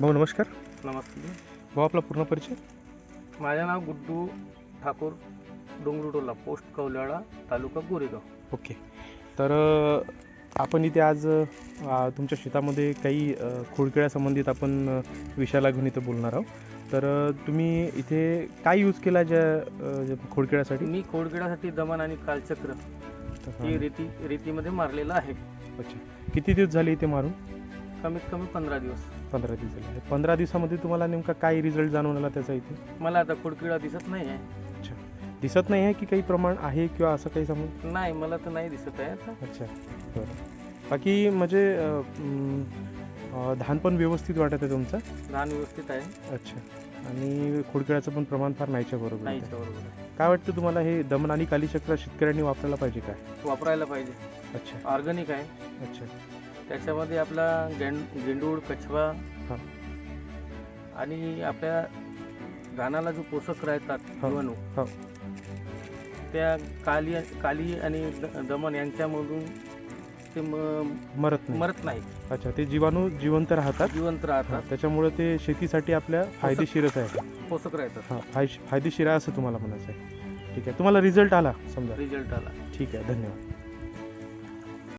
भाऊ नमस्कार. नमस्ते. भाऊ आपला पूर्ण परिचय? माझे नाव गुड्डू ठाकूर डोंगरुटोला पोस्ट कौलाळा तालुका गोरेगाव. ओके. तर आपण इथे आज तुमच्या शेतामध्ये काही अ, खोडकिड्यासंबंधित आपण विषयाला घेऊन इथं बोलणार आहोत. तर तुम्ही इथे काय यूज केला ज्या खोडकिड्यासाठी मी खोडकिडासाठी दमन आणि कालचक्र हे. रेती रेतीमध्ये मारलेलं आहे. अच्छा. किती दिवस झाले इथे मारून? कमीत कमी पंधरा दिवस. पंधरा दिवस झाले. पंधरा दिवसामध्ये तुम्हाला नेमका काय रिझल्ट जाणून आला त्याचा इथे? मला आता खोडकिडा दिसत नाही आहे दिसत नाही आहे की काही प्रमाण आहे किंवा असं काही समज? नाही मला तर नाही दिसत आहे आता. अच्छा. बरं. बाकी म्हणजे अ, म, अ, धान पण व्यवस्थित वाटत आहे तुमचं? धान व्यवस्थित आहे. अच्छा. आणि खोडकिळ्याचं पण प्रमाण फार नाहीच्या बरोबर आहे. नाहीच्या बरोबर आहे. काय वाटतं तुम्हाला हे दमन आणि कालीचक्र शेतकऱ्यांनी वापरायला पाहिजे काय? वापरायला पाहिजे. अच्छा. ऑर्गॅनिक आहे. अच्छा. त्याच्यामध्ये आपला गेंड गेंडूळ कछवा हा. आणि आपल्या धानाला जो पोषक राहतात हा. जीवाणू हा. त्या काली काली आणि द- दमन यांच्यामधून ते म- मरत नाही. मरत नाही. अच्छा ते जीवाणू जिवंत राहतात? जिवंत हा, राहतात. त्याच्यामुळे ते शेतीसाठी आपल्या फायदेशीरच आहे. पोषक राहतात. हा फाय फायदेशीर आहे असं तुम्हाला म्हणायचं आहे. ठीक आहे तुम्हाला रिझल्ट आला समजा. रिझल्ट आला. ठीक आहे धन्यवाद.